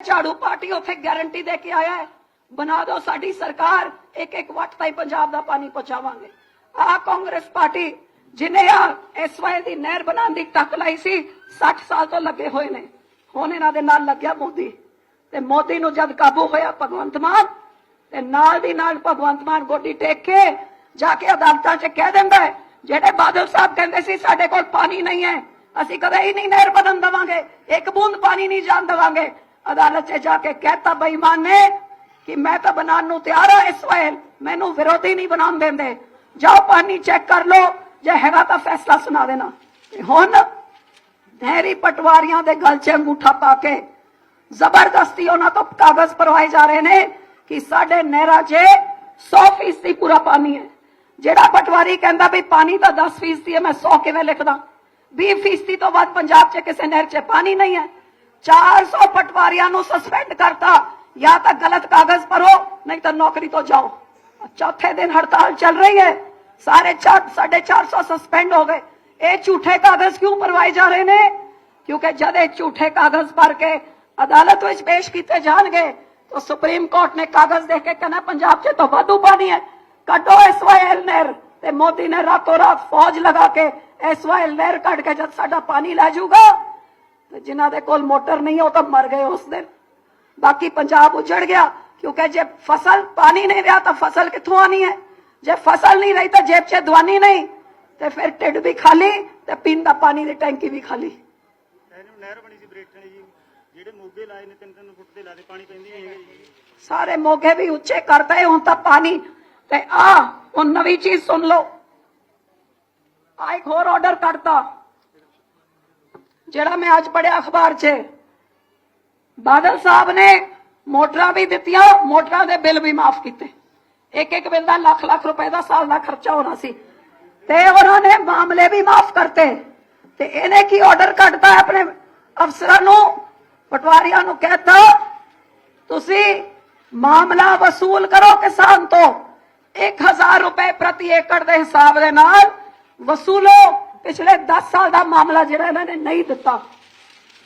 ਝਾੜੂ ਪਾਰਟੀ ਉੱਥੇ ਗਾਰੰਟੀ ਦੇ ਕੇ ਆਇਆ ਹੈ। ਬਣਾ ਦਿਓ ਸਾਡੀ ਸਰਕਾਰ, ਇੱਕ ਇੱਕ ਵੱਟ ਤਾਈਂ ਪੰਜਾਬ ਦਾ ਪਾਣੀ ਪਹੁੰਚਾਵਾਂਗੇ। ਆ ਕਾਂਗਰਸ ਪਾਰਟੀ ਜਿਨੇ ਆ ਇਸ ਦੀ ਨਹਿਰ ਬਣਾਉਣ ਦੀ ਟੱਕ ਲਾਈ ਸੀ 60 ਸਾਲ ਤੋਂ ਲੱਗੇ ਹੋਏ ਨੇ। ਹੁਣ ਇਹਨਾਂ ਦੇ ਨਾਲ ਲੱਗਿਆ ਮੋਦੀ। ਤੇ ਮੋਦੀ ਨੂੰ ਜਦ ਕਾਬੂ ਹੋਇਆ ਭਗਵੰਤ ਮਾਨ, ਤੇ ਨਾਲ ਦੀ ਨਾਲ ਭਗਵੰਤ ਮਾਨ ਗੋਡੀ ਟੇਕ ਕੇ ਜਾ ਕੇ ਅਦਾਲਤਾਂ 'ਚ ਕਹਿ ਦਿੰਦਾ ਹੈ, ਜਿਹੜੇ ਬਾਦਲ ਸਾਹਿਬ ਕਹਿੰਦੇ ਸੀ ਸਾਡੇ ਕੋਲ ਪਾਣੀ ਨਹੀਂ ਹੈ, ਅਸੀਂ ਕਦੇ ਹੀ ਨਹੀਂ ਨਹਿਰ ਬਣਨ ਦੇਵਾਂਗੇ, ਇੱਕ ਬੂੰਦ ਪਾਣੀ ਨਹੀਂ ਜਾਣ ਦੇਵਾਂਗੇ। ਅਦਾਲਤ 'ਚ ਜਾ ਕੇ ਕਹਿਤਾ ਬੇਈਮਾਨ ਨੇ ਕਿ ਮੈਂ ਤਾਂ ਬਣਾਉਣ ਨੂੰ ਤਿਆਰ ਹਾਂ ਇਸ ਵੇਲੇ। ਮੈਨੂੰ ਵਿਰੋਧੀ ਨਹੀਂ ਬਣਾਉਣ ਦਿੰਦੇ। ਜਾਓ ਪਾਣੀ ਚੈੱਕ ਕਰ ਲੋ ਜੇ ਹੈਗਾ ਤਾਂ ਫੈਸਲਾ ਸੁਣਾ ਦੇਣਾ। ਤੇ ਹੁਣ ਨਹਿਰੀ ਪਟਵਾਰੀਆਂ ਦੇ ਗਲ 'ਚ ਅੰਗੂਠਾ ਪਾ ਕੇ ਜ਼ਬਰਦਸਤੀ ਉਹਨਾਂ ਤੋਂ ਕਾਗਜ਼ ਪਰਵਾਏ ਜਾ ਰਹੇ ਨੇ ਕਿ ਸਾਡੇ ਨਹਿਰਾਂ 'ਚ 100% ਪੂਰਾ ਪਾਣੀ ਹੈ। ਜਿਹੜਾ ਪਟਵਾਰੀ ਕਹਿੰਦਾ ਵੀ ਪਾਣੀ ਤਾਂ 10% ਹੈ, ਮੈਂ 100 ਕਿਵੇਂ ਲਿਖਦਾ? 20% ਤੋਂ ਵੱਧ ਪੰਜਾਬ 'ਚ ਕਿਸੇ ਨਹਿਰ 'ਚ ਪਾਣੀ ਨਹੀਂ ਹੈ। 400 ਪਟਵਾਰੀਆਂ ਨੂੰ ਸਸਪੈਂਡ ਕਰਤਾ ਜਾਂ ਤਾਂ ਗਲਤ ਕਾਗਜ਼ ਭਰੋ ਨਹੀਂ ਤਾਂ ਨੌਕਰੀ ਤੋਂ ਜਾਓ ਚੌਥੇ ਦਿਨ ਹੜਤਾਲ ਚੱਲ ਰਹੀ ਹੈ ਸਾਰੇ 450 ਸਸਪੈਂਡ ਹੋ ਗਏ ਇਹ ਝੂਠੇ ਕਾਗਜ਼ ਕਿਉਂ ਭਰਵਾਏ ਜਾ ਰਹੇ ਨੇ ਕਿਉਂਕਿ ਜਦ ਇਹ ਝੂਠੇ ਕਾਗਜ਼ ਭਰ ਕੇ ਅਦਾਲਤ ਵਿੱਚ ਪੇਸ਼ ਕੀਤੇ ਜਾਣਗੇ ਤਾਂ ਸੁਪਰੀਮ ਕੋਰਟ ਨੇ ਕਾਗਜ਼ ਦੇਖ ਕੇ ਕਹਿੰਦਾ ਪੰਜਾਬ 'ਚ ਤਾਂ ਵਾਧੂ ਪਾਣੀ ਹੈ ਕੱਢੋ ਐਸਵਾਈਐਲ ਨਹਿਰ ਤੇ ਮੋਦੀ ਨੇ ਰਾਤੋਂ ਰਾਤ ਫੌਜ ਲਗਾ ਕੇ ਐਸਵਾਈਐਲ ਨਹਿਰ ਕੱਢ ਕੇ ਜਦ ਸਾਡਾ ਪਾਣੀ ਲੈ ਜਾਊਗਾ ਤੇ ਜਿਨ੍ਹਾਂ ਦੇ ਕੋਲ ਮੋਟਰ ਨਹੀਂ ਉਹ ਤਾਂ ਮਰ ਗਏ ਉਸ ਦਿਨ। ਬਾਕੀ ਪੰਜਾਬ ਉਜੜ ਗਿਆ ਕਿਉਂਕਿ ਜੇ ਫਸਲ ਪਾਣੀ ਨਹੀਂ ਰਿਹਾ ਤਾਂ ਫਸਲ ਕਿੱਥੋਂ ਆਣੀ ਹੈ? ਜੇ ਫਸਲ ਨਹੀਂ ਰਹੀ ਤਾਂ ਜੇਬ 'ਚ ਦਵਾਨੀ ਨਹੀਂ ਤੇ ਫਿਰ ਢਿੱਡ ਵੀ ਖਾਲੀ ਤੇ ਪੀਣ ਦਾ ਪਾਣੀ ਦੀ ਟੈਂਕੀ ਵੀ ਖਾਲੀ। ਇਹਨੂੰ ਨਹਿਰ ਬਣੀ ਸੀ ਬਰੇਟਣ ਜੀ। ਜਿਹੜੇ ਮੋਗੇ ਲਾਏ ਨੇ ਤਿੰਨ ਤਿੰਨ ਫੁੱਟ ਦੇ ਲਾਦੇ ਪਾਣੀ ਪੈਂਦੀ ਨਹੀਂ ਹੈਗਾ ਜੀ। ਸਾਰੇ ਮੋਗੇ ਵੀ ਉੱਚੇ ਕਰਤੇ ਹੁਣ ਤਾਂ ਪਾਣੀ। ਤੇ ਆ ਹੁਣ ਨਵੀਂ ਚੀਜ਼ ਸੁਣ ਲਓ। ਆ ਇੱਕ ਹੋਰ ਆਰਡਰ ਕੱਢਤਾ। ਜਿਹੜਾ ਮੈਂ ਅੱਜ ਪੜਿਆ ਅਖਬਾਰ 'ਚ, ਬਾਦਲ ਸਾਹਿਬ ਨੇ ਮੋਟਰਾਂ ਵੀ ਦਿੱਤੀਆਂ, ਮੋਟਰਾਂ ਦੇ ਬਿੱਲ ਵੀ ਮਾਫ ਕੀਤੇ। ਇੱਕ ਇੱਕ ਬਿੱਲ ਦਾ ਲੱਖ ਲੱਖ ਰੁਪਏ ਦਾ ਸਾਲ ਦਾ ਖਰਚਾ ਹੋਣਾ ਸੀ। ਤੇ ਉਹਨਾਂ ਨੇ ਮਾਮਲੇ ਵੀ ਮਾਫ ਕਰਤੇ। ਤੇ ਇਹਨੇ ਕੀ ਆਰਡਰ ਕੱਢਤਾ ਆਪਣੇ ਅਫਸਰਾਂ ਨੂੰ? ਪਟਵਾਰੀਆਂ ਨੂੰ ਕਹਿਤਾ, ਤੁਸੀਂ ਮਾਮਲਾ ਵਸੂਲ ਕਰੋ ਕਿਸਾਨ ਤੋਂ। 1000 ਰੁਪਏ ਪ੍ਰਤੀ ਏਕੜ ਦੇ ਹਿਸਾਬ ਦੇ ਨਾਲ ਵਸੂਲੋ। ਪਿਛਲੇ 10 ਸਾਲ ਦਾ ਮਾਮਲਾ ਜਿਹੜਾ ਇਹਨਾਂ ਨੇ ਨਹੀਂ ਦਿੱਤਾ।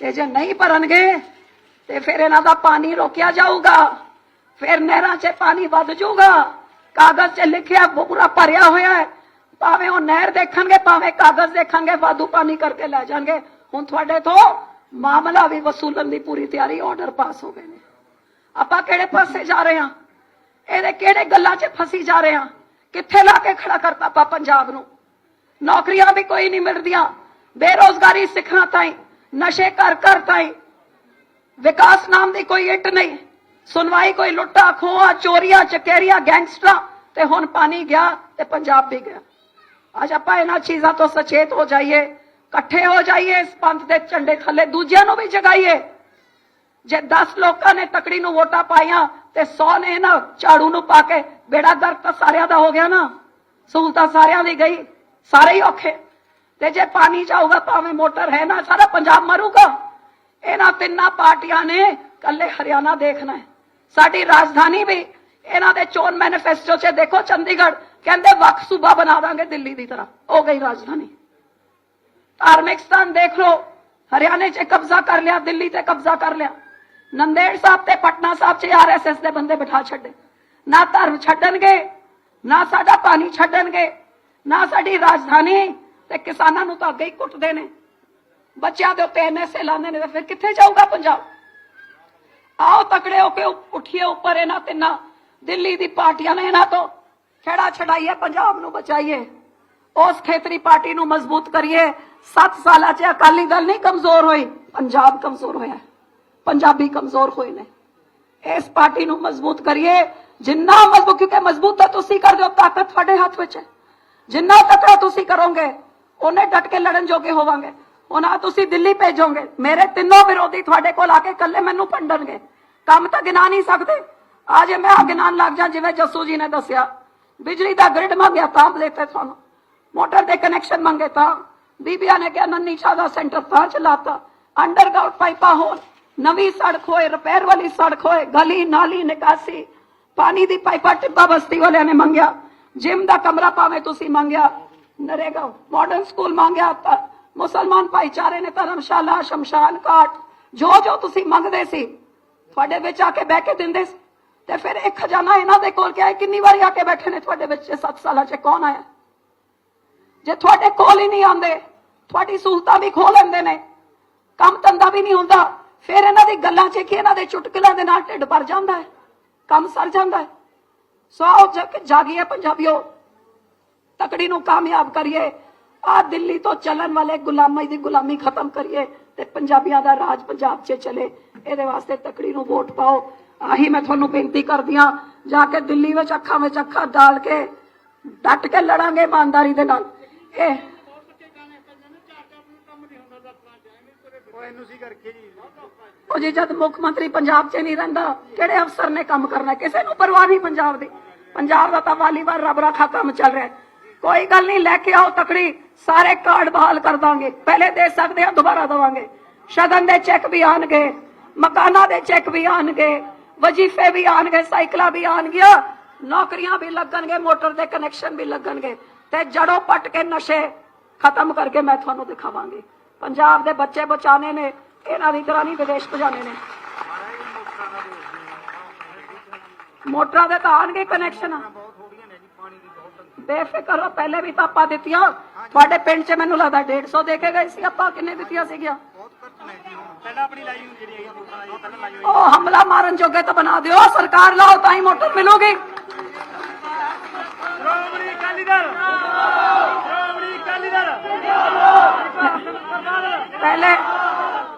ਤੇ ਜੇ ਨਹੀਂ ਭਰਨਗੇ, ਤੇ ਫਿਰ ਇਹਨਾਂ ਦਾ ਪਾਣੀ ਰੋਕਿਆ ਜਾਊਗਾ। ਫਿਰ ਨਹਿਰਾਂ 'ਚ ਪਾਣੀ ਵੱਧ ਜਾਊਗਾ। ਕਾਗਜ਼ 'ਚ ਲਿਖਿਆ ਪੂਰਾ ਭਰਿਆ ਹੋਇਆ ਹੈ। ਭਾਵੇਂ ਉਹ ਨਹਿਰ ਦੇਖਣਗੇ, ਭਾਵੇਂ ਕਾਗਜ਼ ਦੇਖਣਗੇ, ਵਾਧੂ ਪਾਣੀ ਕਰਕੇ ਲੈ ਜਾਣਗੇ। ਹੁਣ ਤੁਹਾਡੇ ਤੋਂ ਮਾਮਲਾ ਵੀ ਵਸੂਲਣ ਦੀ ਪੂਰੀ ਤਿਆਰੀ ਆਰਡਰ ਪਾਸ ਹੋ ਗਏ ਨੇ। ਆਪਾਂ ਕਿਹੜੇ ਪਾਸੇ ਜਾ ਰਹੇ ਹਾਂ? ਇਹਦੇ ਕਿਹੜੇ ਗੱਲਾਂ 'ਚ ਫਸੀ ਜਾ ਰਹੇ ਹਾਂ? ਕਿੱਥੇ ਲਾ ਕੇ ਖੜਾ ਕਰਤਾ ਆਪਾਂ ਪੰਜਾਬ ਨੂੰ? ਨੌਕਰੀਆਂ ਵੀ ਕੋਈ ਨਹੀਂ ਮਿਲਦੀਆਂ। ਬੇਰੋਜ਼ਗਾਰੀ ਸਿੱਖਣਾ ਤਾਈ, ਨਸ਼ੇ ਘਰ ਘਰ ਤਾਈ। ਵਿਕਾਸ ਨਾਮ ਦੀ ਕੋਈ ਇੱਟ ਨਹੀਂ। ਸੁਣਵਾਈ ਕੋਈ ਲੁੱਟਾ ਖੋਆ ਚੋਰੀਆਂ, ਚਕੇਰੀਆਂ, ਗੈਂਗਸਟਰਾਂ। ਤੇ ਹੁਣ ਪਾਣੀ ਗਿਆ ਤੇ ਪੰਜਾਬ ਵੀ ਗਿਆ। ਅੱਜ ਆਪਾਂ ਇਹਨਾਂ ਚੀਜ਼ਾਂ ਤੋਂ ਸਚੇਤ ਹੋ ਜਾਈਏ, ਇਕੱਠੇ ਹੋ ਜਾਈਏ ਇਸ ਪੰਥ ਦੇ ਝੰਡੇ ਥੱਲੇ, ਦੂਜਿਆਂ ਨੂੰ ਵੀ ਜਗਾਈਏ। ਜੇ 10 ਲੋਕਾਂ ਨੇ ਤਕੜੀ ਨੂੰ ਵੋਟਾਂ ਪਾਈਆਂ ਤੇ 100 ਨੇ ਨਾ ਝਾੜੂ ਨੂੰ ਪਾ ਕੇ ਬੇੜਾ ਦਰਦ ਤਾਂ ਸਾਰਿਆਂ ਦਾ ਹੋ ਗਿਆ ਨਾ। ਸਹੂਲਤਾਂ ਸਾਰਿਆਂ ਦੀ ਗਈ। ਸਾਰੇ ਹੀ ਔਖੇ। ਤੇ ਜੇ ਪਾਣੀ ਚਾਹੂਗਾ ਭਾਵੇਂ ਮੋਟਰ ਹੈ ਨਾ, ਸਾਰਾ ਪੰਜਾਬ ਮਰੂਗਾ। ਇਹਨਾਂ ਤਿੰਨਾਂ ਪਾਰਟੀਆਂ ਨੇ ਕੱਲੇ ਹਰਿਆਣਾ ਦੇਖਣਾ ਹੈ। ਸਾਡੀ ਰਾਜਧਾਨੀ ਵੀ ਇਹਨਾਂ ਦੇ ਚੋਣ ਮੈਨੀਫੈਸਟੋ 'ਚ ਦੇਖੋ ਚੰਡੀਗੜ੍ਹ, ਕਹਿੰਦੇ ਵੱਖ ਸੂਬਾ ਬਣਾ ਦਾਂਗੇ ਦਿੱਲੀ ਦੀ ਤਰ੍ਹਾਂ। ਹੋ ਗਈ ਰਾਜਧਾਨੀ। ਧਾਰਮਿਕ ਸਥਾਨ ਦੇਖ ਲਓ। ਹਰਿਆਣੇ 'ਚ ਕਬਜ਼ਾ ਕਰ ਲਿਆ, ਦਿੱਲੀ ਤੇ ਕਬਜ਼ਾ ਕਰ ਲਿਆ। ਨੰਦੇੜ ਸਾਹਿਬ ਤੇ ਪਟਨਾ ਸਾਹਿਬ 'ਚ ਆਰਐਸਐਸ ਦੇ ਬੰਦੇ ਬਿਠਾ ਛੱਡੇ। ਨਾ ਧਰਮ ਛੱਡਣਗੇ, ਨਾ ਸਾਡਾ ਪਾਣੀ ਛੱਡਣਗੇ। ਨਾ ਸਾਡੀ ਰਾਜਧਾਨੀ, ਤੇ ਕਿਸਾਨਾਂ ਨੂੰ ਤਾਂ ਅੱਗੇ ਹੀ ਕੁੱਟਦੇ ਨੇ। ਬੱਚਿਆਂ ਦੇ ਉੱਤੇ ਐਨਐਸਏ ਲਾਉਂਦੇ ਨੇ, ਤੇ ਫਿਰ ਕਿੱਥੇ ਜਾਊਗਾ ਪੰਜਾਬ? ਆਓ ਤਕੜੇ ਹੋ ਕੇ ਉੱਠੀਏ ਉੱਪਰ ਇਹਨਾਂ ਤਿੰਨਾਂ। ਦਿੱਲੀ ਦੀ ਪਾਰਟੀਆਂ ਨੇ ਇਹਨਾਂ ਤੋਂ ਖੇੜਾ ਛਡਾਈਏ, ਪੰਜਾਬ ਨੂੰ ਬਚਾਈਏ। ਉਸ ਖੇਤਰੀ ਪਾਰਟੀ ਨੂੰ ਮਜ਼ਬੂਤ ਕਰੀਏ। 7 ਸਾਲਾਂ 'ਚ ਅਕਾਲੀ ਦਲ ਨਹੀਂ ਕਮਜ਼ੋਰ ਹੋਈ, ਪੰਜਾਬ ਕਮਜ਼ੋਰ ਹੋਇਆ। ਪੰਜਾਬੀ ਕਮਜ਼ੋਰ ਹੋਏ ਨੇ। ਇਸ ਪਾਰਟੀ ਨੂੰ ਮਜ਼ਬੂਤ ਕਰੀਏ। ਜਿੰਨਾ ਮਜ਼ਬੂਤ ਕਿਉਂਕਿ ਮਜ਼ਬੂਤ ਤਾਂ ਤੁਸੀਂ ਕਰਦੇ ਹੋ ਤਾਕਤ ਤੁਹਾਡੇ ਹੱਥ ਵਿੱਚ ਹੈ। ਜਿੰਨਾ ਤਕੜਾ ਤੁਸੀਂ ਕਰੋਗੇ, ਉਹਨੇ ਡਟ ਕੇ ਲੜਨ ਜੋਗੇ ਹੋਵਾਂਗੇ। ਉਹਨਾਂ ਤੁਸੀਂ ਦਿੱਲੀ ਭੇਜੋਗੇ, ਮੇਰੇ ਤਿੰਨੋਂ ਵਿਰੋਧੀ ਤੁਹਾਡੇ ਕੋਲ ਆ ਕੇ ਇਕੱਲੇ ਮੈਨੂੰ ਭੰਡਣਗੇ। ਕੰਮ ਤਾਂ ਗਿਣਾ ਨਹੀਂ ਸਕਦੇ। ਅੱਜ ਮੈਂ ਆ ਗਿਣਾਉਣ ਲੱਗ ਜਾ, ਜਿਵੇਂ ਜੱਸੂ ਜੀ ਨੇ ਦੱਸਿਆ, ਬਿਜਲੀ ਦਾ ਗ੍ਰਿਡ ਮੰਗਿਆ ਤਾਂ ਦਿੱਤੇ ਤੁਹਾਨੂੰ। ਮੋਟਰ ਦੇ ਕਨੈਕਸ਼ਨ ਮੰਗੇ ਤਾਂ। ਬੀਬੀਆਂ ਨੇ ਕਿਹਾ, ਨੰਨੀ ਸ਼ਾਹ ਦਾ ਸੈਂਟਰ ਤਾਂ ਚਲਾਤਾ। ਅੰਡਰਗਰਾਉਂਡ ਪਾਈਪਾਂ ਹੋਣ, ਨਵੀਂ ਸੜਕ ਹੋਏ ਰਿਪੇਅਰ ਵਾਲੀ ਸੜਕ ਹੋਏ, ਗਲੀ, ਨਾਲੀ, ਨਿਕਾਸੀ, ਪਾਣੀ ਦੀ ਪਾਈਪਾਂ ਟਿੱਬਾ ਬਸਤੀ ਵਾਲਿਆਂ ਨੇ ਮੰਗਿਆ। ਜਿਮ ਦਾ ਕਮਰਾ ਭਾਵੇਂ ਤੁਸੀਂ ਮੰਗਿਆ, ਨਰੇਗਾ ਮਾਡਰਨ ਸਕੂਲ ਮੰਗਿਆ ਮੁਸਲਮਾਨ ਭਾਈਚਾਰੇ ਨੇ ਧਰਮਸ਼ਾਲਾ ਸ਼ਮਸ਼ਾਨ ਘਾਟ, ਜੋ ਜੋ ਤੁਸੀਂ ਮੰਗਦੇ ਸੀ, ਤੁਹਾਡੇ ਵਿੱਚ ਆ ਕੇ ਬਹਿ ਕੇ ਦਿੰਦੇ ਸੀ। ਤੇ ਫਿਰ ਇਹ ਖਜ਼ਾਨਾ ਇਹਨਾਂ ਦੇ ਕੋਲ ਕਿਹਾ ਕਿੰਨੀ ਵਾਰੀ ਆ ਕੇ ਬੈਠੇ ਨੇ ਤੁਹਾਡੇ ਵਿੱਚ? 7 ਸਾਲਾਂ 'ਚ ਕੌਣ ਆਇਆ? ਜੇ ਤੁਹਾਡੇ ਕੋਲ ਹੀ ਨਹੀਂ ਆਉਂਦੇ, ਤੁਹਾਡੀ ਸਹੂਲਤਾਂ ਵੀ ਖੋ ਲੈਂਦੇ ਨੇ, ਕੰਮ ਧੰਦਾ ਵੀ ਨਹੀਂ ਹੁੰਦਾ, ਫਿਰ ਇਹਨਾਂ ਦੀ ਗੱਲਾਂ 'ਚ ਕੀ ਇਹਨਾਂ ਦੇ ਚੁਟਕਲਿਆਂ ਦੇ ਨਾਲ ਢਿੱਡ ਭਰ ਜਾਂਦਾ ਹੈ, ਕੰਮ ਸਰ ਜਾਂਦਾ ਹੈ। ਸੋ ਜਾਗੀਏ ਪੰਜਾਬੀਓ, ਤਕੜੀ ਨੂੰ ਕਾਮਯਾਬ ਕਰੀਏ। ਆ ਦਿੱਲੀ ਤੋਂ ਚੱਲਣ ਵਾਲੇ ਗੁਲਾਮੀ ਦੀ ਗੁਲਾਮੀ ਖਤਮ ਕਰੀਏ ਤੇ ਪੰਜਾਬੀਆਂ ਦਾ ਰਾਜ ਪੰਜਾਬ 'ਚ ਚਲੇ। ਇਹਦੇ ਵਾਸਤੇ ਤਕੜੀ ਨੂੰ ਵੋਟ ਪਾਓ। ਆਹੀ ਮੈਂ ਤੁਹਾਨੂੰ ਬੇਨਤੀ ਕਰਦੀ ਆ ਜਾ ਕੇ ਦਿੱਲੀ ਵਿੱਚ ਅੱਖਾਂ ਵਿੱਚ ਅੱਖਾਂ ਡਾਲ ਕੇ, ਡਟ ਕੇ ਲੜਾਂਗੇ ਇਮਾਨਦਾਰੀ ਦੇ ਨਾਲ। ਇਹ ਉਹ ਕਰਕੇ ਜੀ। ਉਹ ਜੀ ਜਦ ਮੁੱਖ ਮੰਤਰੀ ਪੰਜਾਬ 'ਚ ਨਹੀਂ ਰਹਿੰਦਾ, ਕਿਹੜੇ ਅਫਸਰ ਨੇ ਕੰਮ ਕਰਨਾ? ਕਿਸੇ ਨੂੰ ਪਰਵਾਹ ਨਹੀਂ ਪੰਜਾਬ ਦੀ। ਪੰਜਾਬ ਦਾ ਤਾਂ ਵਾਲੀਵਾਰ ਰੱਬ ਰਾਖਾ ਕੰਮ ਚੱਲ ਰਿਹਾ ਕੋਈ ਗੱਲ ਨਹੀਂ, ਲੈ ਕੇ ਆਓ ਤਕੜੀ। ਸਾਰੇ ਕਾਰਡ ਬਹਾਲ ਕਰ ਦਾਂਗੇ। ਪਹਿਲੇ ਦੇ ਸਕਦੇ ਆ ਦੁਬਾਰਾ ਦਵਾਂਗੇ। ਸ਼ਗਨ ਦੇ ਚੈੱਕ ਵੀ ਆਣਗੇ, ਮਕਾਨਾਂ ਦੇ ਚੈੱਕ ਵੀ ਆਣਗੇ, ਵਜ਼ੀਫੇ ਵੀ ਆਣਗੇ, ਸਾਈਕਲਾਂ ਵੀ ਆਣਗੀਆਂ, ਨੌਕਰੀਆਂ ਵੀ ਲੱਗਣਗੇ, ਮੋਟਰ ਦੇ ਕਨੈਕਸ਼ਨ ਵੀ ਲੱਗਣਗੇ ਤੇ ਜੜੋਂ ਪੱਟ ਕੇ ਨਸ਼ੇ ਖਤਮ ਕਰਕੇ ਮੈਂ ਤੁਹਾਨੂੰ ਦਿਖਾਵਾਂਗੀ। ਪੰਜਾਬ ਦੇ ਬੱਚੇ ਬਚਾਣੇ ਨੇ, ਇਹਨਾਂ ਦੀ ਤਰ੍ਹਾਂ ਨਹੀਂ ਵਿਦੇਸ਼ ਭਜਾਣੇ ਨੇ। ਮੋਟਰਾਂ ਦੇ ਤਾਂ ਆਣਗੇ ਕਨੈਕਸ਼ਨ ਬੇਫਿਕਰ ਰਹੋ, ਪਹਿਲੇ ਵੀ ਤਾਂ ਆਪਾਂ ਦਿੱਤੀਆਂ। ਤੁਹਾਡੇ ਪਿੰਡ 'ਚ ਮੈਨੂੰ ਲੱਗਦਾ 150 ਦੇ ਕੇ ਗਏ ਸੀ, ਆਪਾਂ ਕਿੰਨੇ ਦਿੱਤੀਆਂ ਸੀਗੀਆਂ? ਉਹ ਹਮਲਾ ਮਾਰਨ ਜੋਗੇ ਤਾਂ ਬਣਾ ਦਿਓ, ਸਰਕਾਰ ਲਾਓ ਤਾਂ ਹੀ ਮੋਟਰ ਮਿਲੂਗੀ। ਸ਼੍ਰੋਮਣੀ ਅਕਾਲੀ ਦਲ, ਸ਼੍ਰੋਮਣੀ ਅਕਾਲੀ ਦਲ। ਪਹਿਲੇ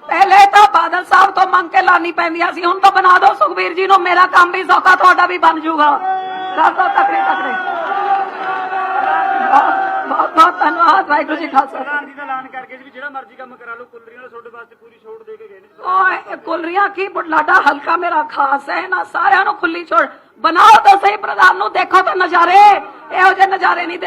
ਪਹਿਲੇ ਤਾਂ ਬਾਦਲ ਸਾਹਿਬ ਤੋਂ ਮੰਗ ਕੇ ਲਾਣੀ ਪੈਂਦੀਆਂ ਸੀ ਹੁਣ ਤਾਂ ਬਣਾ ਦਿਓ ਸੁਖਬੀਰ ਜੀ ਨੂੰ ਮੇਰਾ ਕੰਮ ਵੀ ਸੌਖਾ ਤੁਹਾਡਾ ਵੀ ਬਣ ਜਾਊਗਾ ਦੋ ਤਕੜੇ ਤਕੜੇ। ਬਹੁਤ ਬਹੁਤ ਧੰਨਵਾਦ ਵਾਹਿਗੁਰੂ ਜੀ ਖਾਲਸਾ। ਦਾ ਐਲਾਨ ਕਰਕੇ ਜੀ ਜਿਹੜਾ ਮਰਜ਼ੀ ਕੰਮ ਕਰਾ ਲਓ ਕੁੱਲਰੀਆਂ ਨਾਲ ਤੁਹਾਡੇ ਵਾਸਤੇ ਪੂਰੀ ਛੋਟ ਦੇ ਕੇ ਗਏ ਨੇ। ਓਏ ਕੁਲਰੀਆਂ ਕੀ ਬੁਢਲਾਡਾ ਹਲਕਾ ਮੇਰਾ ਖਾਸ ਹੈ ਨਾ ਸਾਰਿਆਂ ਨੂੰ ਖੁੱਲੀ ਛੋੜ। ਬਣਾਓ ਤਾਂ ਸਹੀ ਪ੍ਰਧਾਨ ਨੂੰ ਦੇਖੋ ਤਾਂ ਨਜ਼ਾਰੇ ਇਹੋ ਜਿਹੇ ਨਜ਼ਾਰੇ ਨਹੀਂ